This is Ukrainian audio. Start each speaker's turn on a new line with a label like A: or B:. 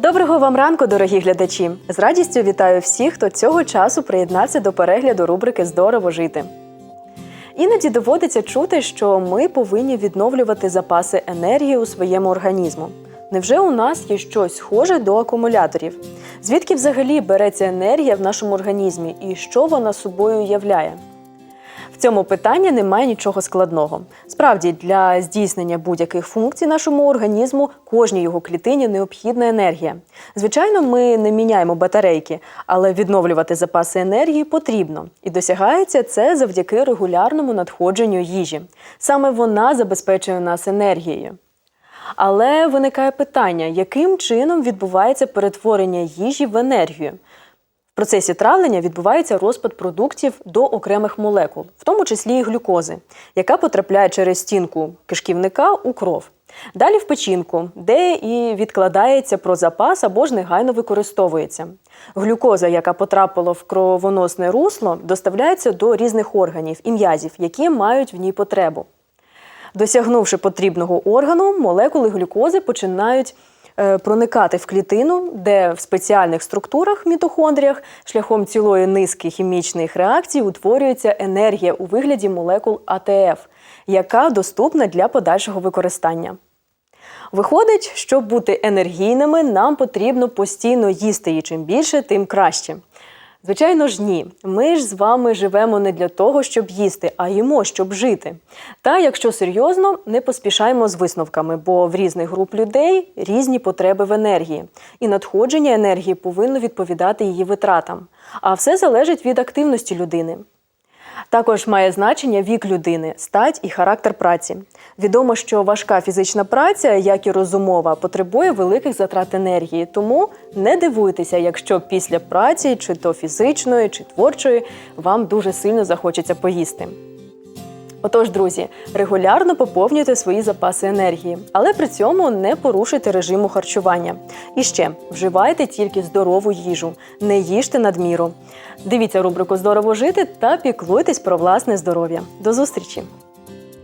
A: Доброго вам ранку, дорогі глядачі! З радістю вітаю всіх, хто цього часу приєднався до перегляду рубрики Здорово жити. Іноді доводиться чути, що ми повинні відновлювати запаси енергії у своєму організму. Невже у нас є щось схоже до акумуляторів? Звідки взагалі береться енергія в нашому організмі і що вона собою являє? В цьому питанні немає нічого складного. Справді, для здійснення будь-яких функцій нашому організму кожній його клітині необхідна енергія. Звичайно, ми не міняємо батарейки, але відновлювати запаси енергії потрібно. І досягається це завдяки регулярному надходженню їжі. Саме вона забезпечує нас енергією. Але виникає питання, яким чином відбувається перетворення їжі в енергію? Процесі травлення відбувається розпад продуктів до окремих молекул, в тому числі і глюкози, яка потрапляє через стінку кишківника у кров. Далі в печінку, де і відкладається про запас або ж негайно використовується. Глюкоза, яка потрапила в кровоносне русло, доставляється до різних органів і м'язів, які мають в ній потребу. Досягнувши потрібного органу, молекули глюкози починають проникати в клітину, де в спеціальних структурах мітохондріях шляхом цілої низки хімічних реакцій утворюється енергія у вигляді молекул АТФ, яка доступна для подальшого використання. Виходить, щоб бути енергійними, нам потрібно постійно їсти, і чим більше, тим краще. Звичайно ж, ні. Ми ж з вами живемо не для того, щоб їсти, а їмо, щоб жити. Та якщо серйозно, не поспішаємо з висновками, бо в різних груп людей різні потреби в енергії, і надходження енергії повинно відповідати її витратам. А все залежить від активності людини. Також має значення вік людини, стать і характер праці. Відомо, що важка фізична праця, як і розумова, потребує великих затрат енергії. Тому не дивуйтеся, якщо після праці, чи то фізичної, чи творчої, вам дуже сильно захочеться поїсти. Отож, друзі, регулярно поповнюйте свої запаси енергії, але при цьому не порушуйте режиму харчування. І ще вживайте тільки здорову їжу, не їжте надміру. Дивіться рубрику Здорово жити та піклуйтесь про власне здоров'я. До зустрічі!